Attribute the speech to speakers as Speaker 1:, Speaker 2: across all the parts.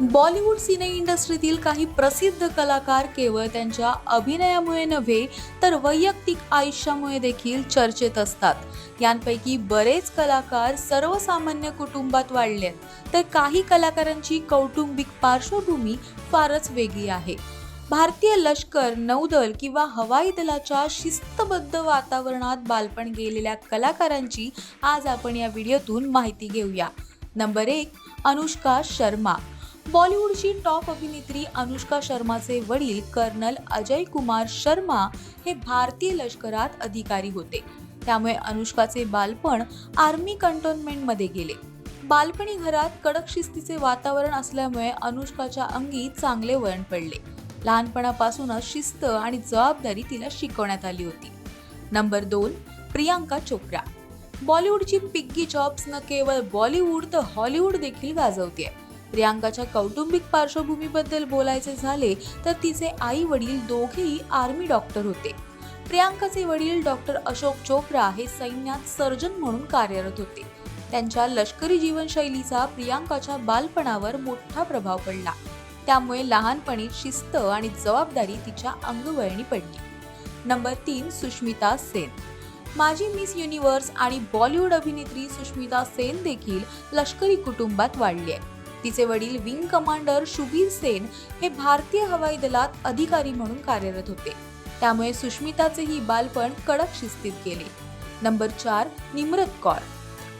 Speaker 1: बॉलिवूड सिने इंडस्ट्रीतील काही प्रसिद्ध कलाकार केवळ त्यांच्या अभिनयामुळे नव्हे तर वैयक्तिक आयुष्यामुळे देखील चर्चेत असतात. यांपैकी बरेच कलाकार सर्वसामान्य कुटुंबात वाढले तर काही कलाकारांची कौटुंबिक पार्श्वभूमी फारच वेगळी आहे. भारतीय लष्कर नौदल किंवा हवाई दलाच्या शिस्तबद्ध वातावरणात बालपण गेलेल्या कलाकारांची आज आपण या व्हिडिओतून माहिती घेऊया. नंबर एक अनुष्का शर्मा. बॉलिवूडची टॉप अभिनेत्री अनुष्का शर्माचे वडील कर्नल अजय कुमार शर्मा हे भारतीय लष्करात अधिकारी होते. त्यामुळे अनुष्काचे बालपण आर्मी कंटोनमेंटमध्ये गेले. बालपणी घरात कडक शिस्तीचे वातावरण असल्यामुळे अनुष्काच्या अंगी चांगले वळण पडले. लहानपणापासूनच शिस्त आणि जबाबदारी तिला शिकवण्यात आली होती. नंबर दोन प्रियांका चोप्रा. बॉलिवूडची पिग्गी जॉब्स न केवळ बॉलिवूड तर हॉलिवूड देखील गाजवते प्रियांकाच्या कौटुंबिक पार्श्वभूमीबद्दल बोलायचे झाले तर तिचे आई वडील दोघेही आर्मी डॉक्टर होते. प्रियांकाचे वडील डॉक्टर अशोक चोप्रा हे सैन्यात सर्जन म्हणून कार्यरत होते. त्यांच्या लष्करी जीवनशैलीचा प्रियांकाच्या बालपणावर मोठा प्रभाव पडला. त्यामुळे लहानपणी शिस्त आणि जबाबदारी तिच्या अंगवळणी पडली. नंबर तीन सुष्मिता सेन. माजी मिस युनिव्हर्स आणि बॉलिवूड अभिनेत्री सुष्मिता सेन देखील लष्करी कुटुंबात वाढली आहे. तिचे वडील विंग कमांडर शुभीर सेन हे भारतीय हवाई दलात अधिकारी म्हणून कार्यरत होते. त्यामुळे सुष्मिताचेही बालपण कडक शिस्तीत गेले. नंबर चार निम्रत कौर.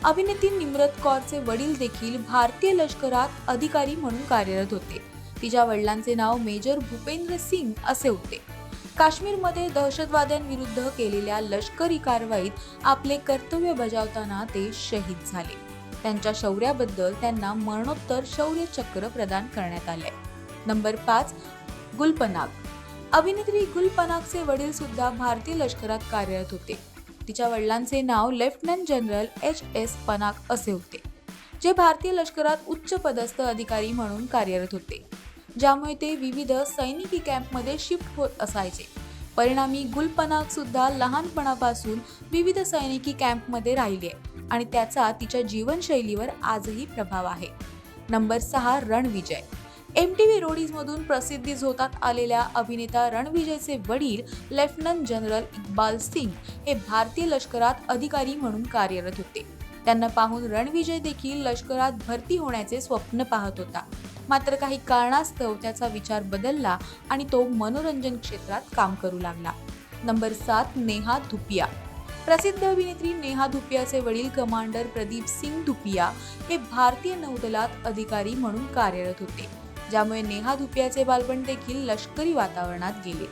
Speaker 1: अभिनेत्री निम्रत कौरचे वडील देखील भारतीय लष्करात अधिकारी म्हणून कार्यरत होते. तिच्या वडिलांचे नाव मेजर भूपेंद्र सिंग असे होते. काश्मीरमध्ये दहशतवाद्यांविरुद्ध केलेल्या लष्करी कारवाईत आपले कर्तव्य बजावताना ते शहीद झाले. त्यांच्या शौर्याबद्दल त्यांना मरणोत्तर शौर्य चक्र प्रदान करण्यात आले नंबर पाच गुलपनाग. अभिनेत्री गुलपनागचे वडील सुद्धा भारतीय लष्करात कार्यरत होते. तिच्या वडिलांचे नाव lieutenant general H S Panag असे होते जे भारतीय लष्करात उच्च पदस्थ अधिकारी म्हणून कार्यरत होते. ज्यामुळे ते विविध सैनिकी कॅम्पमध्ये शिफ्ट होत असायचे. परिणामी गुलपनाग सुद्धा लहानपणापासून विविध सैनिकी कॅम्पमध्ये राहिले आणि त्याचा तिच्या जीवनशैलीवर आजही प्रभाव आहे. नंबर सहा रणविजय. एम टी व्ही रोडीजमधून प्रसिद्धी झोतात आलेल्या अभिनेता रणविजयचे वडील लेफ्टनंट जनरल इक्बाल सिंग हे भारतीय लष्करात अधिकारी म्हणून कार्यरत होते. त्यांना पाहून रणविजय देखील लष्करात भरती होण्याचे स्वप्न पाहत होता. मात्र काही कारणास्तव त्याचा विचार बदलला आणि तो मनोरंजन क्षेत्रात काम करू लागला. नंबर सात नेहा धुपिया. प्रसिद्ध अभिनेत्री नेहा धुपियाचे वडील कमांडर प्रदीप सिंग धुपिया हे भारतीय नौदलात अधिकारी म्हणून कार्यरत होते ज्यामुळे नेहा धुपियाचे बालपण देखील लष्करी वातावरणात गेले.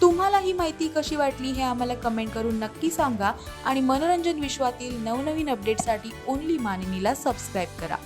Speaker 1: तुम्हाला ही माहिती कशी वाटली हे आम्हाला कमेंट करून नक्की सांगा आणि मनोरंजन विश्वातील नवनवीन अपडेटसाठी ओनली मानिनीला सबस्क्राईब करा.